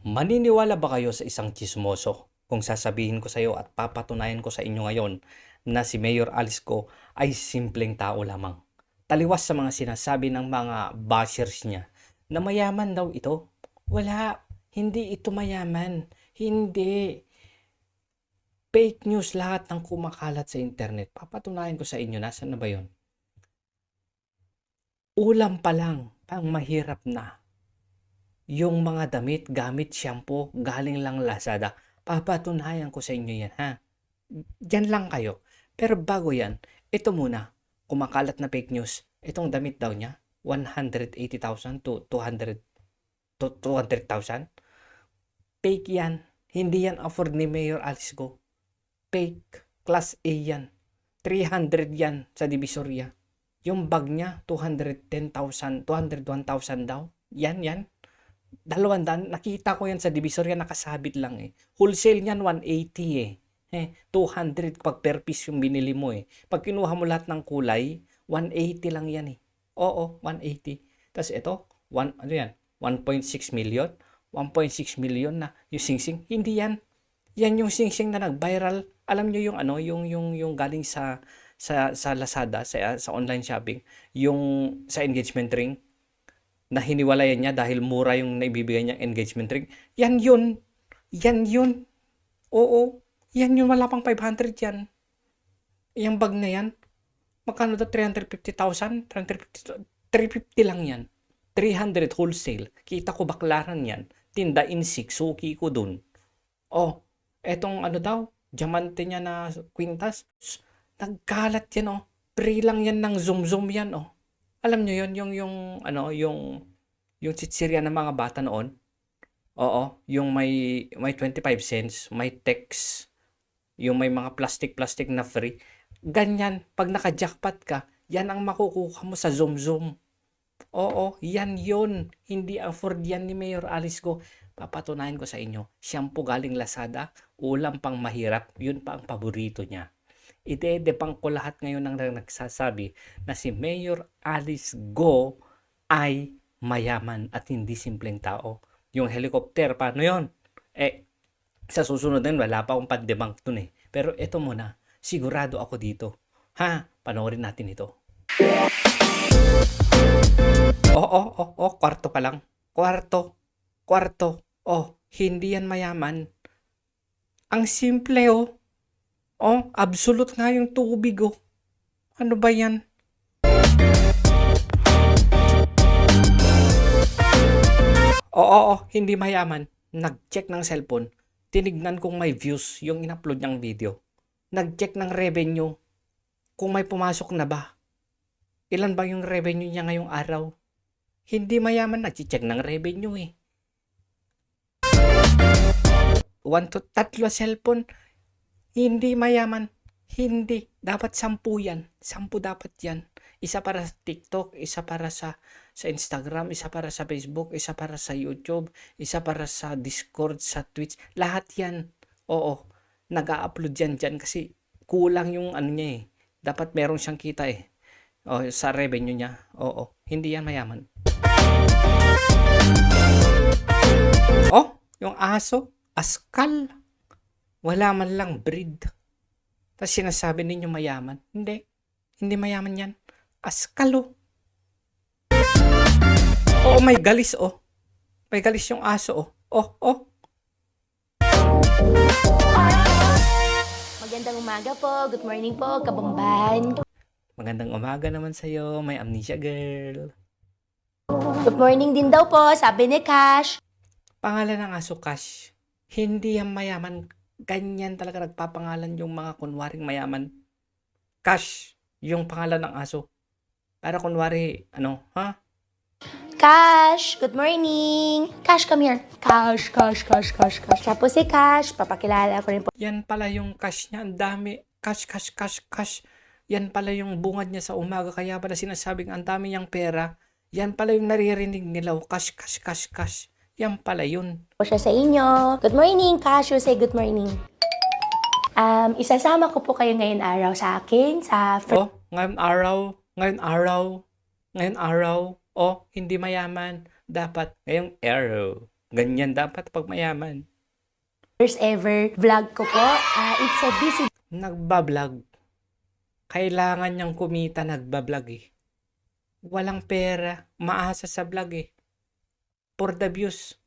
Maniniwala ba kayo sa isang chismoso kung sasabihin ko sa iyo at papatunayan ko sa inyo ngayon na si Mayor Alice ko ay simpleng tao lamang? Taliwas sa mga sinasabi ng mga bashers niya na mayaman daw ito. Wala, hindi ito mayaman. Hindi. Fake news lahat ng kumakalat sa internet. Papatunayan ko sa inyo, nasan na ba yon? Ulam pa lang, pang mahirap na yung mga damit, gamit, shampoo, galing lang Lazada. Papatunayan ko sa inyo yan, ha? Diyan lang kayo. Pero bago yan, ito muna, kumakalat na fake news. Itong damit daw niya, 180,000 to 200 to 200,000. Fake yan. Hindi yan afford ni Mayor Alice Go. Fake. Class A yan. 300 yan sa Divisoria. Yung bag niya, 210,000, 201,000 daw. Yan, yan dalawang daan, nakita ko yan sa Divisoria, nakasabit lang eh. Wholesale niyan, 180 eh. Eh, 200 pag per piece yung binili mo eh. Pag kinuha mo lahat ng kulay, 180 lang yan eh. Oo, 180. Tapos ito, one, ano yan? 1.6 million? 1.6 million na yung singsing. Hindi yan. Yan yung singsing na nag-viral. Alam nyo yung ano, yung, yung, yung galing sa, sa, sa Lazada, sa, sa online shopping, yung sa engagement ring, na hiniwalayan niya dahil mura yung naibibigay niyang engagement ring. Yan yun. Yan yun. Oo. Yan yun. Wala pang 500 yan. Yung bag na yan. Magkano daw? 350,000? 350, 350 lang yan. 300 wholesale. Kita ko baklaran yan. Tinda in 6. Suki ko dun. Oh. Etong ano daw? Diamante niya na kwintas. Nagkalat yan oh. Pre lang yan ng zoom zoom yan oh alam nyo yon yung yung ano yung yung chichirya ng mga bata noon? Oo yung may may 25 cents may text yung may mga plastic plastic na free. Ganyan pag naka-jackpot ka yan ang makukuha mo sa zoom zoom oo yan yon hindi afford yan ni Mayor Alice ko. Papatunayan ko sa inyo shampoo galing Lazada ulam pang mahirap yun pa ang paborito niya idedebang ko lahat ngayon ng nagsasabi na si Mayor Alice Go ay mayaman at hindi simpleng tao. Yung helicopter, paano yon? Eh, sa susunod din, wala pa akong pandebang dun eh. Pero ito muna, sigurado ako dito. Ha? Panoorin natin ito. Oh, oh, oh, oh, kwarto pa lang. Kwarto. Kwarto. Oh, hindi yan mayaman. Ang simple oh. Oh, absolute nga yung tubig oh. Ano ba yan? Oo, oo, hindi mayaman. Nag-check ng cellphone. Tinignan kung may views yung in-upload niyang video. Nag-check ng revenue kung may pumasok na ba. Ilan ba yung revenue niya ngayong araw? Hindi mayaman, nag-check ng revenue eh. One to tatlo cellphone, hindi mayaman. Hindi. Dapat sampu yan. Sampu dapat yan. Isa para sa TikTok, isa para sa, sa Instagram, isa para sa Facebook, isa para sa YouTube, isa para sa Discord, sa Twitch. Lahat yan. Oo. Nag-a-upload yan dyan kasi kulang yung ano niya eh. Dapat meron siyang kita eh. O, sa revenue niya. Oo. Hindi yan mayaman. Oh, yung aso. Askal. Wala man lang breed. Tapos sinasabi ninyo mayaman. Hindi. Hindi mayaman yan. Askalo. Oo, may galis oh. May galis yung aso oh. Oh, oh. Magandang umaga po. Good morning po, kabamban. Magandang umaga naman sa'yo. May amnesia girl. Good morning din daw po, sabi ni Cash. Pangalan ng aso Cash. Hindi yan mayaman. Ganyan talaga nagpapangalan yung mga kunwaring mayaman. Cash, yung pangalan ng aso. Para kunwari, ano, ha? Cash, good morning. Cash, come here. Cash, Cash, Cash, Cash, Cash. Siya po si Cash. Papakilala ko rin po. Yan pala yung cash niya. Ang dami. Cash, cash, cash, cash. Yan pala yung bungad niya sa umaga. Kaya pala sinasabing ang dami niyang pera. Yan pala yung naririnig nila. oh, Cash, cash, cash, cash. Yan pala yun. po siya sa inyo. Good morning, Cash. You say good morning. Um, isasama ko po kayo ngayon araw sa akin sa fr- Oh, ngayon araw, ngayon araw, ngayon araw. Oh, hindi mayaman. Dapat ngayong araw. Ganyan dapat pag mayaman. first ever vlog ko po. Ah, it's a busy Nagbablog. Kailangan niyang kumita nagbablog eh. Walang pera. Maasa sa vlog eh. For the views.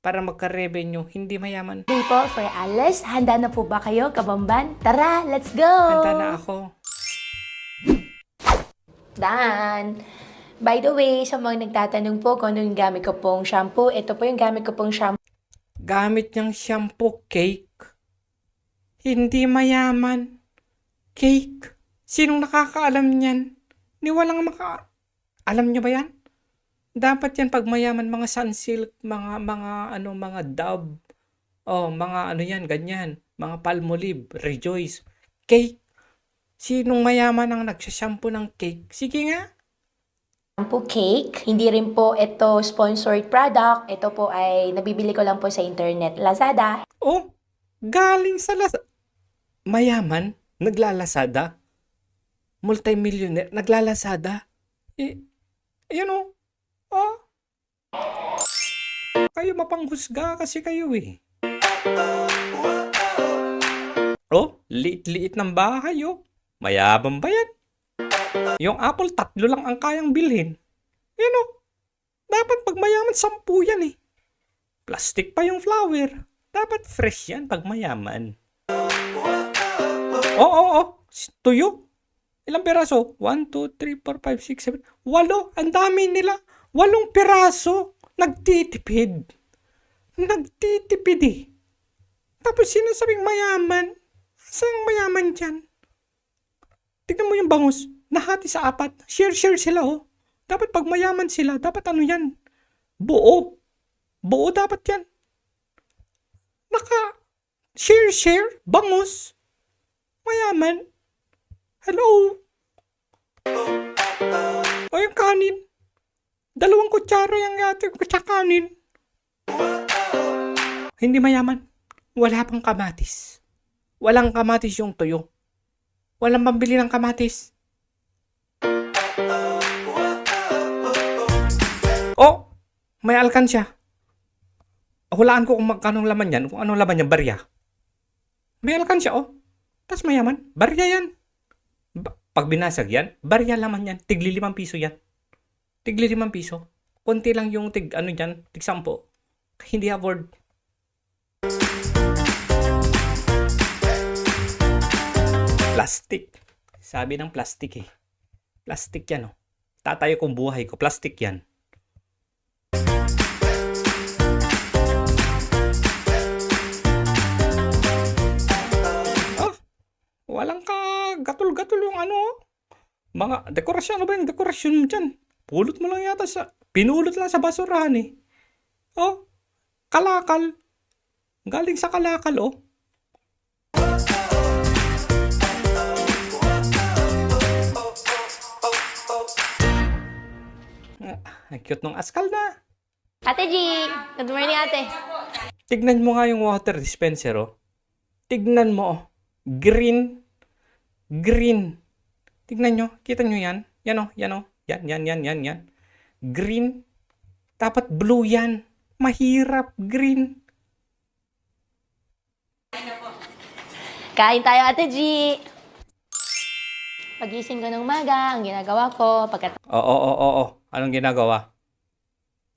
Para magka-revenue. Hindi mayaman. day po for Alice. Handa na po ba kayo, kabamban? Tara, let's go! Handa na ako. Dan. By the way, sa mga nagtatanong po kung ano yung gamit ko pong shampoo, ito po yung gamit ko pong shampoo. Gamit niyang shampoo cake. Hindi mayaman. Cake. Sinong nakakaalam niyan? Ni walang maka... Alam niyo ba yan? Dapat yan pag mayaman mga sunsilk, mga mga ano mga Dove. Oh, mga ano yan, ganyan. Mga Palmolive, Rejoice. Cake. Sinong mayaman ang nagsashampoo ng cake? Sige nga. shampoo cake. Hindi rin po ito sponsored product. Ito po ay nabibili ko lang po sa internet. Lazada. Oh, galing sa las... Mayaman, naglalasada. Multimillionaire, naglalasada. Eh, ayan oh. Oh. Kayo mapanghusga kasi kayo eh. Oh, liit-liit ng bahay oh. Mayabang ba yan? Yung apple, tatlo lang ang kayang bilhin. Yan oh. Dapat pag mayaman, sampu yan eh. Plastic pa yung flower. Dapat fresh yan pag mayaman. Oo, oo, oo. Tuyo. Ilang peraso? 1, 2, 3, 4, 5, 6, 7. Walo. Ang dami nila. Walong peraso. Nagtitipid. Nagtitipid eh. Tapos sinasabing mayaman. Saan mayaman dyan? Tignan mo yung bangus. Nahati sa apat. Share-share sila oh. Dapat pag mayaman sila, dapat ano yan? Buo. Buo dapat yan. Naka share-share, bangus. Mayaman. Hello? O yung kanin. Dalawang kutsara yung yate ko sa kanin. Hindi mayaman. Wala pang kamatis. Walang kamatis yung tuyo. Walang pambili ng kamatis. Oh! May alkansya. Hulaan ko kung magkano laman yan, kung anong laman yan, barya. May alkansya, oh. Tapos mayaman, barya yan. Ba- pag binasag yan, barya laman yan. Tigli limang piso yan. Tigli limang piso. Konti lang yung tig, ano yan, tig sampo. Hindi afford. Plastic. Sabi ng plastic eh. Plastic yan, oh. Tatayo kong buhay ko, plastic yan. Ah, walang ka gatol-gatol yung ano. Mga dekorasyon, ano ba yung dekorasyon mo dyan? Pulot mo lang yata sa, pinulot lang sa basurahan eh. Oh, kalakal. Galing sa kalakal oh. Ah, ang cute nung askal na. Ate G! Good morning, ate. Tignan mo nga yung water dispenser, oh. Tignan mo, oh. Green. Green. Tignan nyo. Kita nyo yan? Yan, oh. Yan, oh. Yan, yan, yan, yan, yan. Green. Dapat blue yan. Mahirap. Green. Kain tayo, ate G! Pagising ko ng umaga, ang ginagawa ko, pagkat Oo, oo, oo, oo. Anong ginagawa?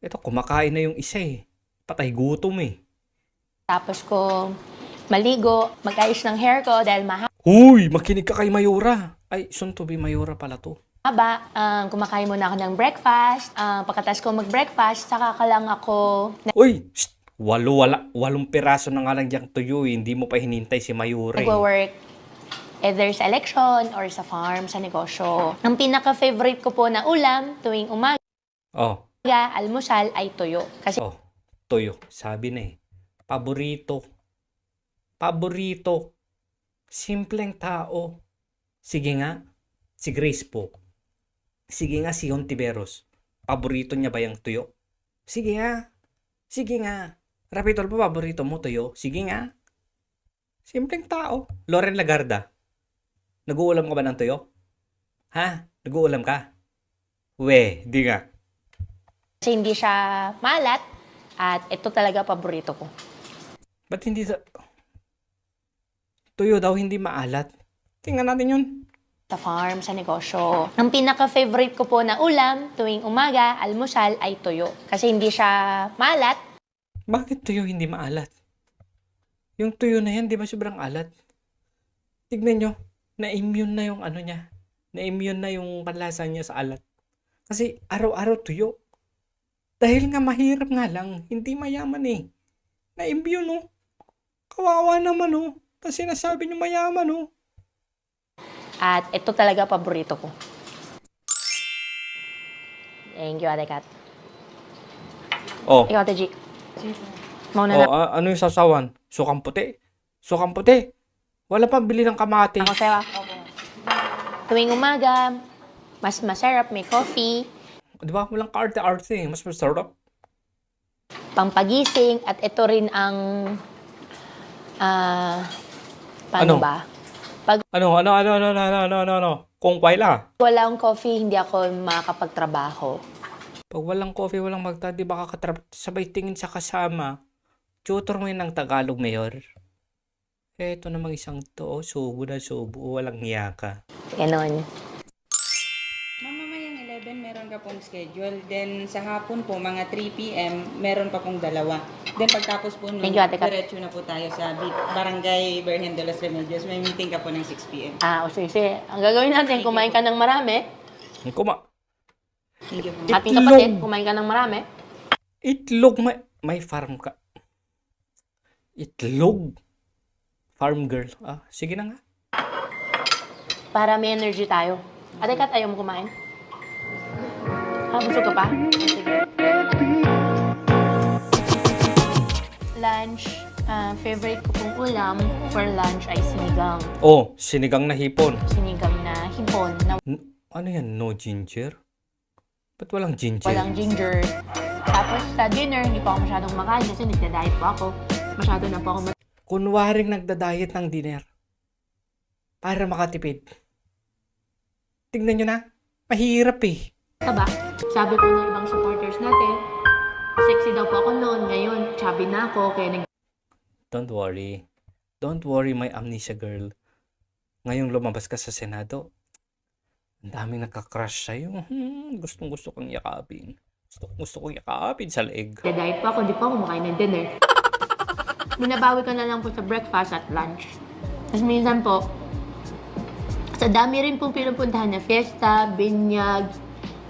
Ito, kumakain na yung isa eh. Patay gutom eh. tapos ko maligo, mag-ayos ng hair ko dahil Huy! Makinig ka kay Mayura. Ay, soon to be Mayura pala to. Mahaba. Um, kumakain muna ako ng breakfast. Um, pagkatas ko mag-breakfast, saka ka lang ako Uy! Shh! Walo, wala, walong piraso na nga lang diyang tuyo eh. Hindi mo pa hinintay si Mayura eh. nagwo-work either sa election or sa farm, sa negosyo. Ang pinaka-favorite ko po na ulam tuwing umaga, Oh, almusal ay tuyo. Kasi Oh, toyo. Sabi na eh. Paborito. Paborito. Simpleng tao. Sige nga, si Grace po. Sige nga si Hontiveros. Paborito niya ba yung tuyo? Sige nga. Sige nga. Rapitol pa paborito mo tuyo? Sige nga. Simpleng tao. Loren Lagarda. Nag-uulam ka ba ng tuyo? Ha? Nag-uulam ka? We, di nga. kasi hindi siya malat, At ito talaga paborito ko. Ba't hindi sa... Tuyo daw hindi maalat. Tingnan natin yun. Sa farm, sa negosyo. Ang pinaka-favorite ko po na ulam tuwing umaga, almusal, ay tuyo. Kasi hindi siya malat. Bakit tuyo hindi maalat? Yung tuyo na yan, di ba sobrang alat? Tignan nyo, na-immune na yung ano niya. Na-immune na yung panlasa niya sa alat. Kasi araw-araw tuyo. Dahil nga mahirap nga lang, hindi mayaman eh. Na-immune oh. Kawawa naman oh. Kasi sinasabi nyo mayaman oh. At ito talaga paborito ko. Thank you, Ate Kat. Oh, Ikaw, Ate G. Mauna oh a- ano yung sasawan? Sukang puti. Sukang puti. Wala pang bili ng kamati. ako sa'yo. Tuwing umaga, mas masarap, may coffee, Di ba? Walang kaarte-arte eh. Mas masarap. pampagising, at ito rin ang, ah, Ano? paano ba? Ano, ano, ano, ano, ano, ano, ano, ano. Kung paila. Wala akong coffee, hindi ako makakapagtrabaho. Pag walang coffee, walang magta, di ba kakatrap, sabay tingin sa kasama. Tutor mo yun ng Tagalog, Mayor. Eto namang isang to, oh, subo na subo, walang hiya ka. Ganon. Mamamayang 11, meron ka pong schedule. Then, sa hapon po, mga 3 p.m., meron pa pong dalawa. Then, pagtapos po nun, Thank you, Ate Kat. diretso na po tayo sa Barangay Berhen de los Remedios. May meeting ka po ng 6 p.m. Ah, o sige, sige. Ang gagawin natin, kumain ka ng marami. Kuma, Thank you po. Ating Itlog. kapatid, kumain ka ng marami. itlog, may, may farm ka. Itlog. Farm girl. Ah, sige na nga. Para may energy tayo. Ate Kat, ayaw mo kumain? Ah, busog ka pa? Sige. Lunch, ah, favorite ko pong ulam for lunch ay sinigang. Oh, sinigang na hipon. Sinigang na hipon na N- ano yan, no ginger? Ba't walang ginger? walang ginger. Tapos sa dinner, hindi pa ako masyadong makain kasi nagda-diet po ako. Masyado na po ako Kunwaring nagda-diet ng dinner. Para makatipid. Tignan nyo na. Mahirap eh. mataba. Sabi po ng ibang supporters natin, sexy daw po ako noon. Ngayon, chubby na ako. Kaya nag Don't worry. Don't worry, my amnesia girl. Ngayong lumabas ka sa Senado, ang daming nakakrush sa'yo. Hmm, gustong gusto kong yakapin. Gusto, gusto kong yakapin sa leeg. diet pa ako, hindi pa ako kumakain ng dinner. Binabawi ko na lang po sa breakfast at lunch. Tapos minsan po, sa dami rin pong pinupuntahan na fiesta, binyag,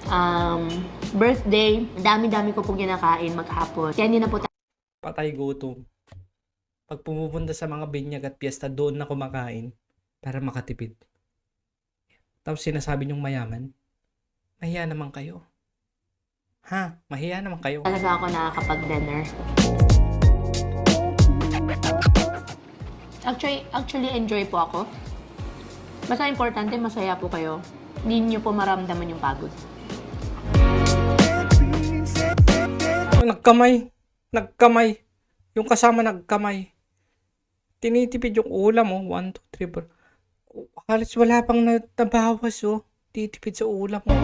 um, birthday, dami-dami ko pong kinakain maghapon. Kaya hindi na po Patay gutom. Pag pumupunta sa mga binyag at piyesta, doon na kumakain para makatipid. Tapos sinasabi niyong mayaman, mahiya naman kayo. Ha? Mahiya naman kayo. talaga ako nakakapag-dinner. Actually, actually enjoy po ako. Basta importante, masaya po kayo. Hindi niyo po maramdaman yung pagod. Nagkamay. Nagkamay. Yung kasama nagkamay. Tinitipid yung ulam, oh. 1, 2, 3, 4. Halos wala pang natabawas, oh. Titipid sa ulam, oh.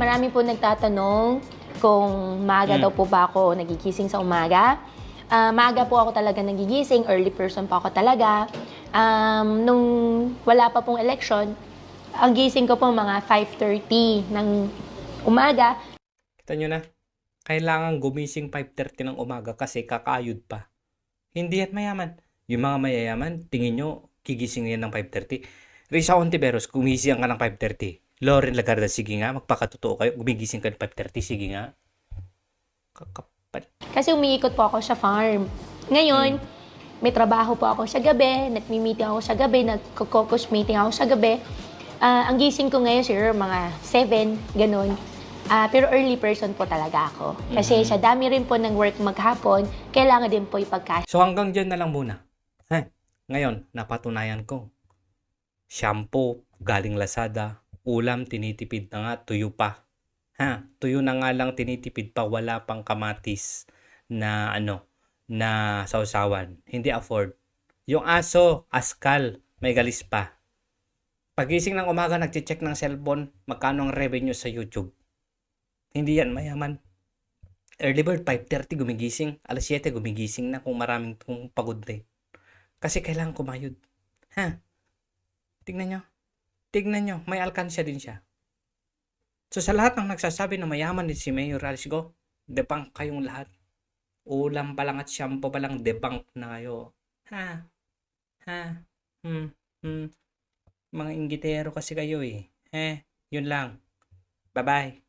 Marami po nagtatanong kung maaga Mm. daw po ba ako nagigising sa umaga. Ah, maaga po ako talaga nagigising, early person po ako talaga. Um, nung wala pa pong election, ang gising ko po mga 5.30 ng umaga. Kita nyo na. Kailangan gumising 5.30 ng umaga kasi kakayod pa. Hindi yan mayaman. Yung mga mayayaman, tingin nyo, gigising yan ng 5.30. Risa Ontiveros, gumising ka ng 5.30. Lauren Lagarda, sige nga, magpakatotoo kayo. Gumigising ka ng 5.30, sige nga. Kakapal. Kasi umiikot po ako sa farm. Ngayon, may trabaho po ako sa gabi, nagmi-meeting ako sa gabi, nagko-caucus meeting ako sa gabi. Ah, ang gising ko ngayon, sir, mga 7, ganun. Ah, pero early person po talaga ako. Kasi sa dami rin po ng work maghapon, kailangan din po ipagkasya. So hanggang dyan na lang muna. Ha? Ngayon, napatunayan ko. Shampoo, galing Lazada. Ulam, tinitipid na nga, tuyo pa. Ha? Tuyo na nga lang tinitipid pa, wala pang kamatis na ano, na sausawan. Hindi afford. Yung aso, askal, may galis pa. Pagising ng umaga, nagche-check ng cellphone, magkano ang revenue sa YouTube. Hindi yan mayaman. Early bird, 5.30 gumigising. Alas 7 gumigising na kung maraming kung pagod din. Kasi kailangan kumayod. Ha? Tignan nyo. Tignan nyo. May alkansya din siya. So sa lahat ng nagsasabi na mayaman din si Mayor Alice Go, debunk kayong lahat. Ulam pa lang at shampoo pa lang, debunk na kayo. Ha? Ha? Hmm? Hmm? Mga inggitero kasi kayo eh. Eh, yun lang. Bye-bye.